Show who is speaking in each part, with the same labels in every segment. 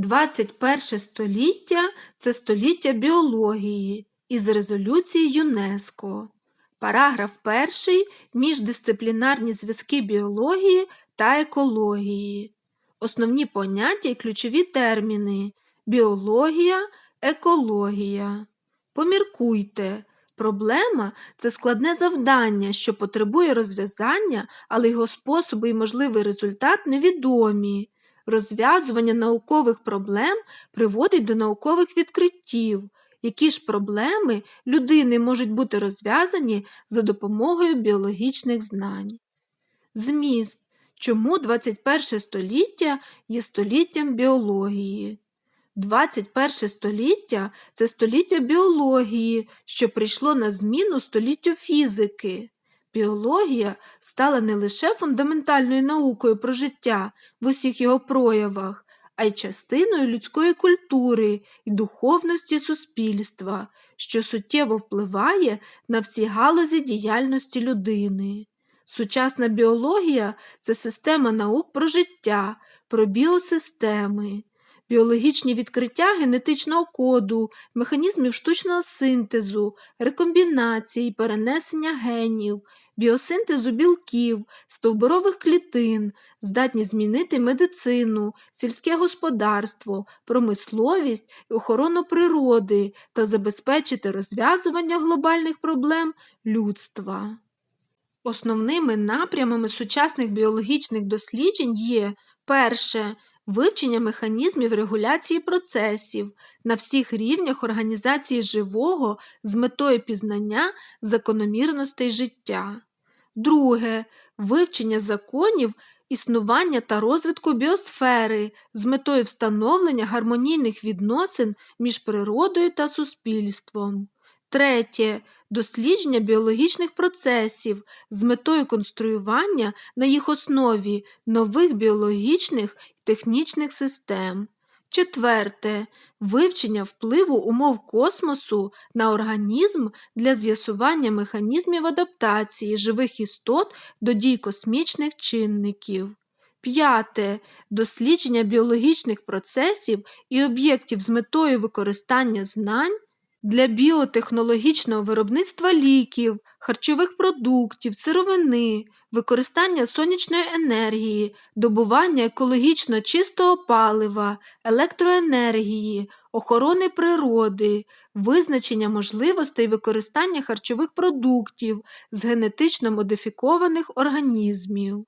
Speaker 1: 21 століття це століття біології із резолюції ЮНЕСКО. Параграф 1. Міждисциплінарні зв'язки біології та екології. Основні поняття і ключові терміни біологія, екологія. Поміркуйте. Проблема це складне завдання, що потребує розв'язання, але його способи і можливий результат невідомі. Розв'язування наукових проблем приводить до наукових відкриттів. Які ж проблеми людини можуть бути розв'язані за допомогою біологічних знань? Зміст. Чому 21 століття є століттям біології? 21 століття це століття біології, що прийшло на зміну століттю фізики. Біологія стала не лише фундаментальною наукою про життя в усіх його проявах, а й частиною людської культури і духовності суспільства, що суттєво впливає на всі галузі діяльності людини. Сучасна біологія це система наук про життя, про біосистеми. Біологічні відкриття генетичного коду, механізмів штучного синтезу, рекомбінації, перенесення генів, біосинтезу білків, стовбурових клітин здатні змінити медицину, сільське господарство, промисловість і охорону природи та забезпечити розв'язування глобальних проблем людства. Основними напрямами сучасних біологічних досліджень є перше вивчення механізмів регуляції процесів на всіх рівнях організації живого з метою пізнання закономірностей життя. Друге вивчення законів існування та розвитку біосфери з метою встановлення гармонійних відносин між природою та суспільством. Третє дослідження біологічних процесів з метою конструювання на їх основі нових біологічних і технічних систем. Четверте вивчення впливу умов космосу на організм для з'ясування механізмів адаптації живих істот до дій космічних чинників. П'яте дослідження біологічних процесів і об'єктів з метою використання знань для біотехнологічного виробництва ліків, харчових продуктів, сировини, використання сонячної енергії, добування екологічно чистого палива, електроенергії, охорони природи, визначення можливостей використання харчових продуктів з генетично модифікованих організмів.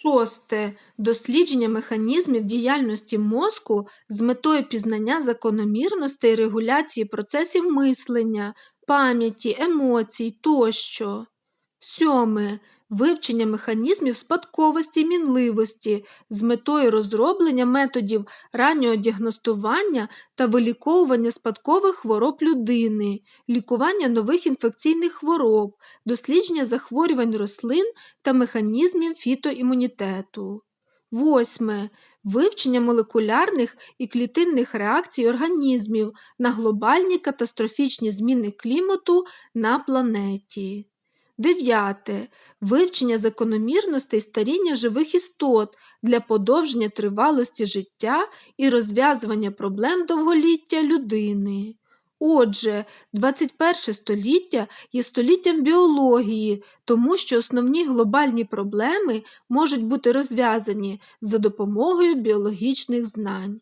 Speaker 1: Шосте. Дослідження механізмів діяльності мозку з метою пізнання закономірностей регуляції процесів мислення, пам'яті, емоцій тощо. Сьоме. Вивчення механізмів спадковості і мінливості з метою розроблення методів раннього діагностування та виліковування спадкових хвороб людини, лікування нових інфекційних хвороб, дослідження захворювань рослин та механізмів фітоімунітету. Восьме. Вивчення молекулярних і клітинних реакцій організмів на глобальні катастрофічні зміни клімату на планеті. Дев'яте. Вивчення закономірностей старіння живих істот для подовження тривалості життя і розв'язування проблем довголіття людини. Отже, 21 століття є століттям біології, тому що основні глобальні проблеми можуть бути розв'язані за допомогою біологічних знань.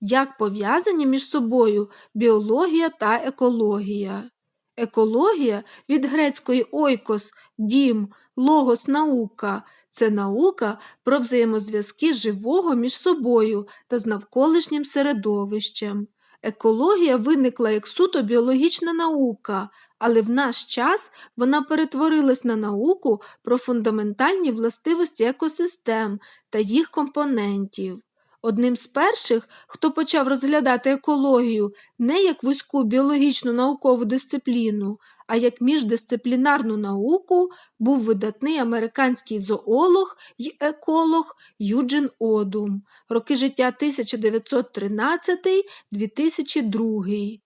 Speaker 1: Як пов'язані між собою біологія та екологія? Екологія від грецької ойкос, дім, логос наука це наука про взаємозв'язки живого між собою та з навколишнім середовищем. Екологія виникла як суто біологічна наука, але в наш час вона перетворилась на науку про фундаментальні властивості екосистем та їх компонентів. Одним з перших, хто почав розглядати екологію не як вузьку біологічну наукову дисципліну, а як міждисциплінарну науку, був видатний американський зоолог й еколог Юджин Одум, роки життя 1913-2002.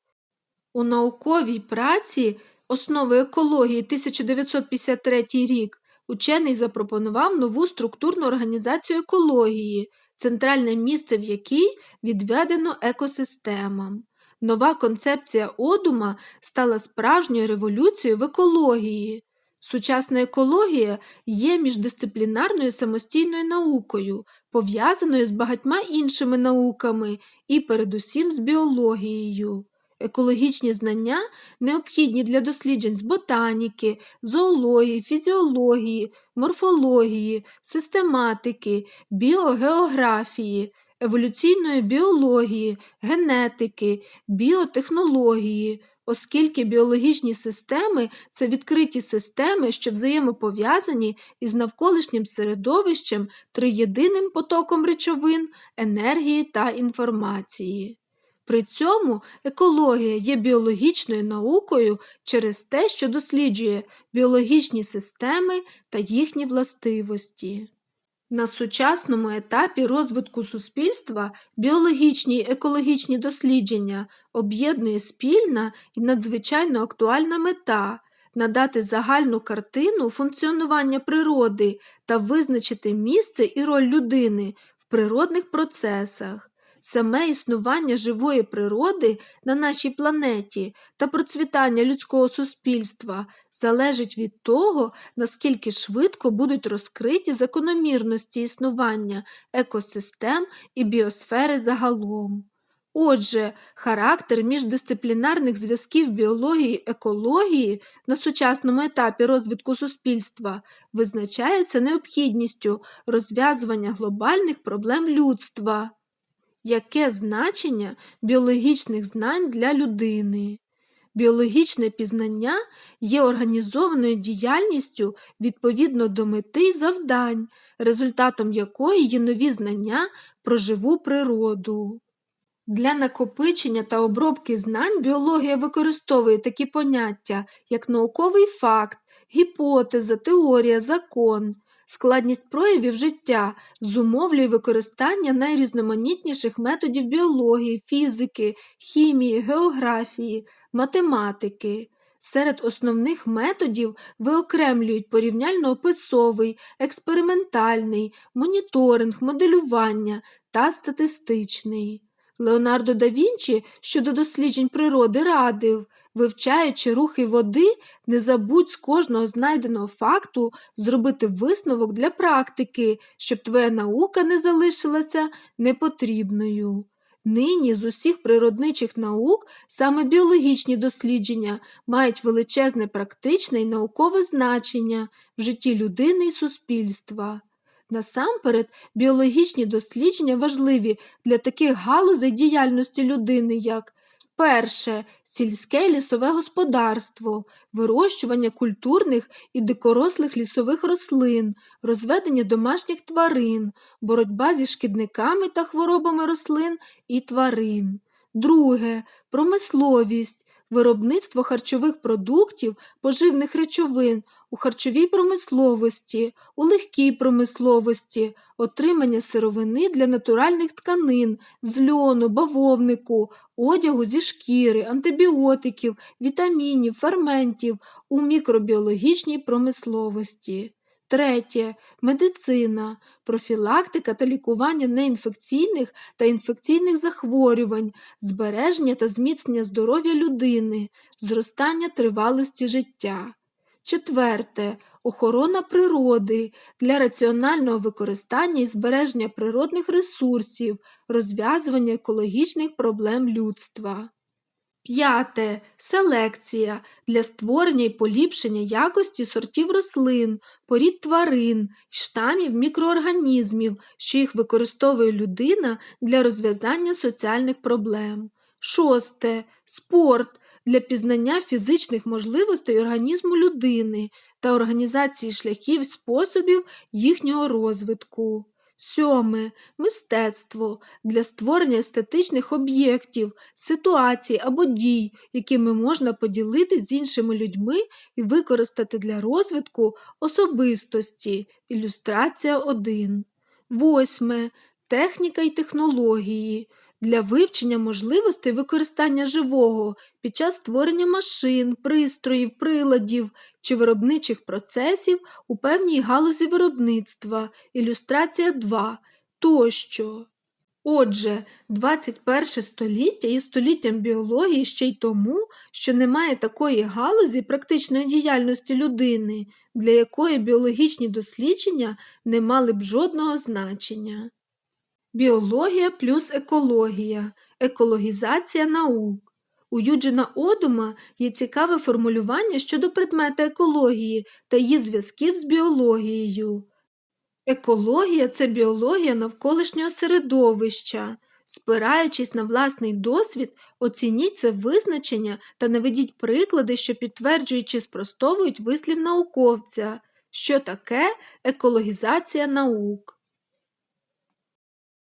Speaker 1: У науковій праці Основи екології 1953 рік учений запропонував нову структурну організацію екології. Центральне місце в якій відведено екосистемам. Нова концепція одума стала справжньою революцією в екології. Сучасна екологія є міждисциплінарною самостійною наукою, пов'язаною з багатьма іншими науками і передусім з біологією. Екологічні знання необхідні для досліджень з ботаніки, зоології, фізіології, морфології, систематики, біогеографії, еволюційної біології, генетики, біотехнології, оскільки біологічні системи це відкриті системи, що взаємопов'язані із навколишнім середовищем триєдиним потоком речовин, енергії та інформації. При цьому екологія є біологічною наукою через те, що досліджує біологічні системи та їхні властивості. На сучасному етапі розвитку суспільства біологічні й екологічні дослідження об'єднує спільна і надзвичайно актуальна мета надати загальну картину функціонування природи та визначити місце і роль людини в природних процесах. Саме існування живої природи на нашій планеті та процвітання людського суспільства залежить від того, наскільки швидко будуть розкриті закономірності існування екосистем і біосфери загалом. Отже, характер міждисциплінарних зв'язків біології і екології на сучасному етапі розвитку суспільства визначається необхідністю розв'язування глобальних проблем людства. Яке значення біологічних знань для людини? Біологічне пізнання є організованою діяльністю відповідно до мети й завдань, результатом якої є нові знання про живу природу. Для накопичення та обробки знань біологія використовує такі поняття, як науковий факт, гіпотеза, теорія, закон. Складність проявів життя зумовлює використання найрізноманітніших методів біології, фізики, хімії, географії, математики. Серед основних методів виокремлюють порівняльно-описовий, експериментальний, моніторинг, моделювання та статистичний. Леонардо да Вінчі щодо досліджень природи радив, вивчаючи рухи води, не забудь з кожного знайденого факту зробити висновок для практики, щоб твоя наука не залишилася непотрібною. Нині з усіх природничих наук саме біологічні дослідження мають величезне практичне і наукове значення в житті людини і суспільства. Насамперед, біологічні дослідження важливі для таких галузей діяльності людини, як перше сільське лісове господарство, вирощування культурних і дикорослих лісових рослин, розведення домашніх тварин, боротьба зі шкідниками та хворобами рослин і тварин. Друге промисловість, виробництво харчових продуктів, поживних речовин у харчовій промисловості, у легкій промисловості, отримання сировини для натуральних тканин, з льону, бавовнику, одягу зі шкіри, антибіотиків, вітамінів, ферментів у мікробіологічній промисловості. Третє медицина, профілактика та лікування неінфекційних та інфекційних захворювань, збереження та зміцнення здоров'я людини, зростання тривалості життя. Четверте. Охорона природи. Для раціонального використання і збереження природних ресурсів, розв'язування екологічних проблем людства. П'яте. Селекція. Для створення і поліпшення якості сортів рослин, порід тварин, штамів мікроорганізмів, що їх використовує людина для розв'язання соціальних проблем. Шосте. Спорт для пізнання фізичних можливостей організму людини та організації шляхів способів їхнього розвитку. Сьоме мистецтво для створення естетичних об'єктів, ситуацій або дій, якими можна поділитися з іншими людьми і використати для розвитку особистості. Ілюстрація 1. Восьме техніка і технології для вивчення можливостей використання живого під час створення машин, пристроїв, приладів чи виробничих процесів у певній галузі виробництва. Ілюстрація 2. тощо. Отже, 21 століття є століттям біології ще й тому, що немає такої галузі практичної діяльності людини, для якої біологічні дослідження не мали б жодного значення. Біологія плюс екологія, екологізація наук. У Юджина Одума є цікаве формулювання щодо предмета екології та її зв'язків з біологією. Екологія це біологія навколишнього середовища. Спираючись на власний досвід, оцініть це визначення та наведіть приклади, що підтверджують чи спростовують вислів науковця, що таке екологізація наук.